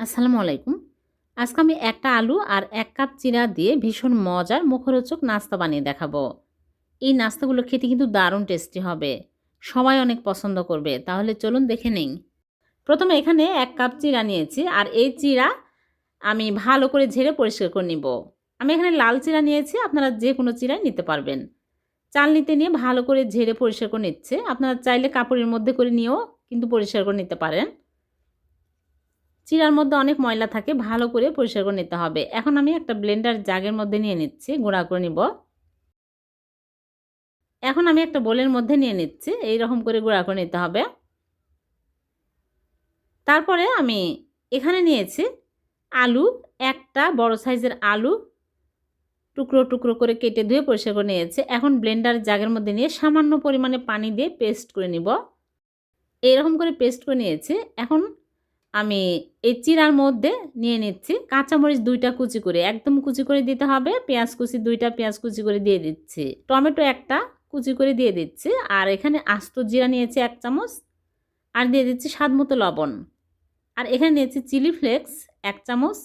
আসসালামু আলাইকুম। আজকে আমি একটা আলু আর এক কাপ চিরা দিয়ে ভীষণ মজার মুখরোচক নাস্তা বানিয়ে দেখাবো। এই নাস্তাগুলো খেতে কিন্তু দারুণ টেস্টি হবে। সবাই অনেক পছন্দ করবে, তাহলে চলুন দেখে নেই। প্রথমে এখানে এক কাপ চিরা নিয়েছি আর এই চিরা আমি ভালো করে ঝেড়ে পরিষ্কার করে নিব। আমি এখানে লাল চিরা নিয়েছি, আপনারা যে কোনো চিরাই নিতে পারবেন। চাল নিতে নিয়ে ভালো করে ঝেড়ে পরিষ্কার করে নিচ্ছে। আপনারা চাইলে কাপড়ের মধ্যে করে নিয়েও কিন্তু পরিষ্কার করে নিতে পারেন। চিরার মধ্যে অনেক ময়লা থাকে, ভালো করে পরিষ্কার করে নিতে হবে। এখন আমি একটা ব্লেন্ডার জাগের মধ্যে নিয়ে নিচ্ছি, গুঁড়া করে নিব। এখন আমি একটা বোলের মধ্যে নিয়ে নিচ্ছি এই রকম করে গুঁড়া করে নিতে হবে। তারপরে আমি এখানে নিয়েছি আলু, একটা বড় সাইজের আলু, টুকরো টুকরো করে কেটে ধুয়ে পরিষ্কার করে নিয়েছে। এখন ব্লেন্ডার জাগের মধ্যে নিয়ে সামান্য পরিমাণে পানি দিয়ে পেস্ট করে নিব। এইরকম করে পেস্ট করে নিয়েছি। এখন আমি এই চিরার মধ্যে নিয়ে নিচ্ছি। কাঁচামরিচ দুইটা কুচি করে, একদম কুচি করে দিতে হবে। পেঁয়াজ কুচি দুইটা, পেঁয়াজ কুচি করে দিয়ে দিচ্ছি। টমেটো একটা কুচি করে দিয়ে দিচ্ছি। আর এখানে আস্ত জিরা নিয়েছি এক চামচ। আর দিয়ে দিচ্ছি স্বাদ মতো লবণ। আর এখানে নিয়েছি চিলি ফ্লেক্স এক চামচ।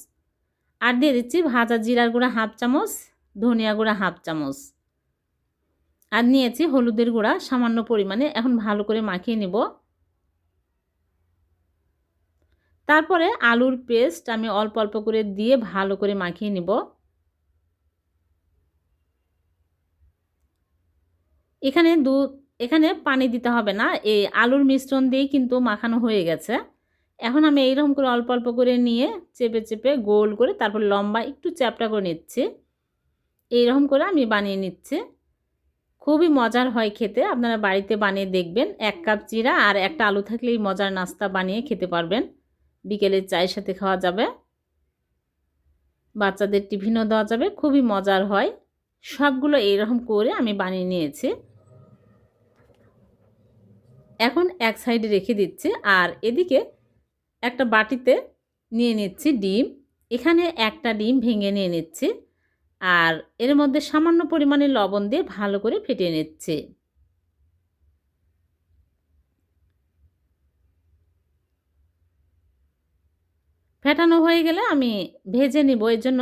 আর দিয়ে দিচ্ছি ভাজা জিরার গুঁড়া হাফ চামচ, ধনিয়া গুঁড়া হাফ চামচ। আর নিয়েছি হলুদের গুঁড়া, সামান্য পরিমাণে। এখন ভালো করে মাখিয়ে নেব। তারপরে আলুর পেস্ট আমি অল্প অল্প করে দিয়ে ভালো করে মাখিয়ে নিব। এখানে দু, এখানে পানি দিতে হবে না, এই আলুর মিশ্রণ দিয়েই কিন্তু মাখানো হয়ে গেছে। এখন আমি এইরকম করে অল্প অল্প করে নিয়ে চেপে চেপে গোল করে তারপর লম্বা একটু চ্যাপটা করে নিচ্ছি। এইরকম করে আমি বানিয়ে নিচ্ছি। খুবই মজার হয় খেতে, আপনারা বাড়িতে বানিয়ে দেখবেন। এক কাপ চিরা আর একটা আলু থাকলেই মজার নাস্তা বানিয়ে খেতে পারবেন। বিকেলের চায়ের সাথে খাওয়া যাবে। বাচ্চাদের টিফিনও দেওয়া যাবে, খুবই মজার হয়। সবগুলো এইরকম করে আমি বানিয়ে নিয়েছি। এখন এক সাইডে রেখে দিচ্ছি আর এদিকে একটা বাটিতে নিয়ে নিচ্ছি ডিম। এখানে একটা ডিম ভেঙে নিয়ে নিচ্ছি আর এর মধ্যে সামান্য পরিমাণে লবণ দিয়ে ভালো করে ফেটিয়ে নিচ্ছি। ফেটানো হয়ে গেলে আমি ভেজে নিব। এর জন্য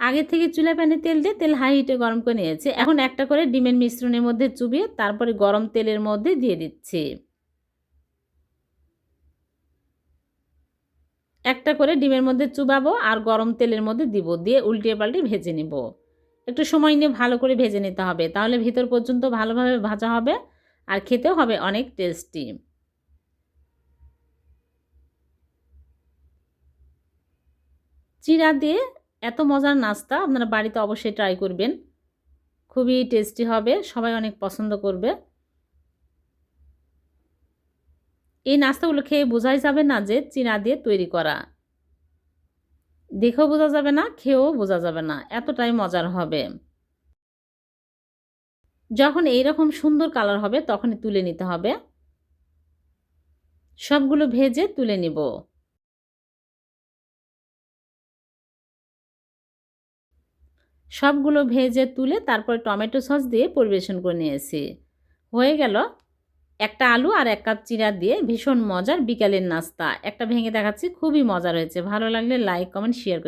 আগে থেকে চুলা প্যানে তেল দিয়ে তেল হাই হিটে গরম করে নিয়েছি। এখন একটা করে ডিমের মিশ্রণের মধ্যে চুবিয়ে তারপরে গরম তেলের মধ্যে দিয়ে দিচ্ছি। একটা করে ডিমের মধ্যে চুবাবো আর গরম তেলের মধ্যে দিব। দিয়ে উল্টিয়ে পাল্টে ভেজে নিব। একটু সময় নিয়ে ভালো করে ভেজে নিতে হবে। তাহলে ভিতর পর্যন্ত ভালোভাবে ভাজা হবে আর খেতেও হবে অনেক টেস্টি। চিরা দিয়ে এত মজার নাস্তা আপনারা বাড়িতে অবশ্যই ট্রাই করবেন। খুবই টেস্টি হবে, সবাই অনেক পছন্দ করবে। এই নাস্তাগুলো খেয়ে বোঝাই যাবে না যে চিনা দিয়ে তৈরি করা। দেখেও বোঝা যাবে না, খেয়েও বোঝা যাবে না, এতটাই মজার হবে। যখন এই রকম সুন্দর কালার হবে, তখনই তুলে নিতে হবে। সবগুলো ভেজে তুলে নিব। সবগুলো ভেজে তুলে তারপরে টমেটো সস দিয়ে পরিবেশন করে নিয়েছি। হয়ে গেল একটা আলু আর এক কাপ চিরা দিয়ে ভীষণ মজার বিকালের নাস্তা। একটা ভেঙে দেখাচ্ছি, খুবই মজা রয়েছে ভালো লাগলে লাইক কমেন্ট শেয়ার